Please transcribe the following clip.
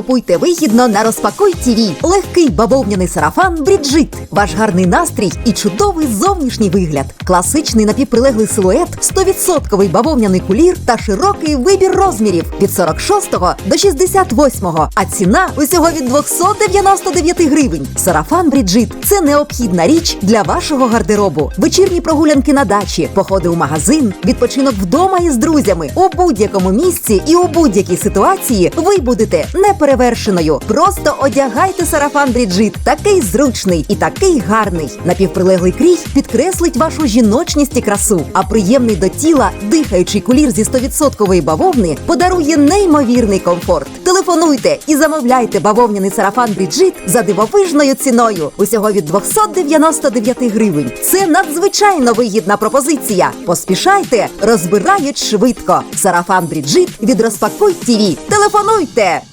Купуйте вигідно на розпакуй ТІВІ. Легкий бавовняний сарафан Бріджит. Ваш гарний настрій і чудовий зовнішній вигляд. Класичний напівприлеглий силует, 100% бавовняний кулір та широкий вибір розмірів від 46 до 68, а ціна усього від 299 гривень. Сарафан Бріджит це необхідна річ для вашого гардеробу. Вечірні прогулянки на дачі, походи у магазин, відпочинок вдома із друзями у будь-якому місці і у будь-якій ситуації ви будете неперевершеною. Просто одягайте сарафан Бріджит, такий зручний і такий гарний. Напівприлеглий крій підкреслить вашу жіночність і красу, а приємний до тіла дихаючий кулір зі 100% бавовни подарує неймовірний комфорт. Телефонуйте і замовляйте бавовняний сарафан Бріджит за дивовижною ціною. Усього від 299 гривень. Це надзвичайно вигідна пропозиція. Поспішайте, розбирають швидко. Сарафан Бріджит від розпакуй ТІВІ. Телефонуйте!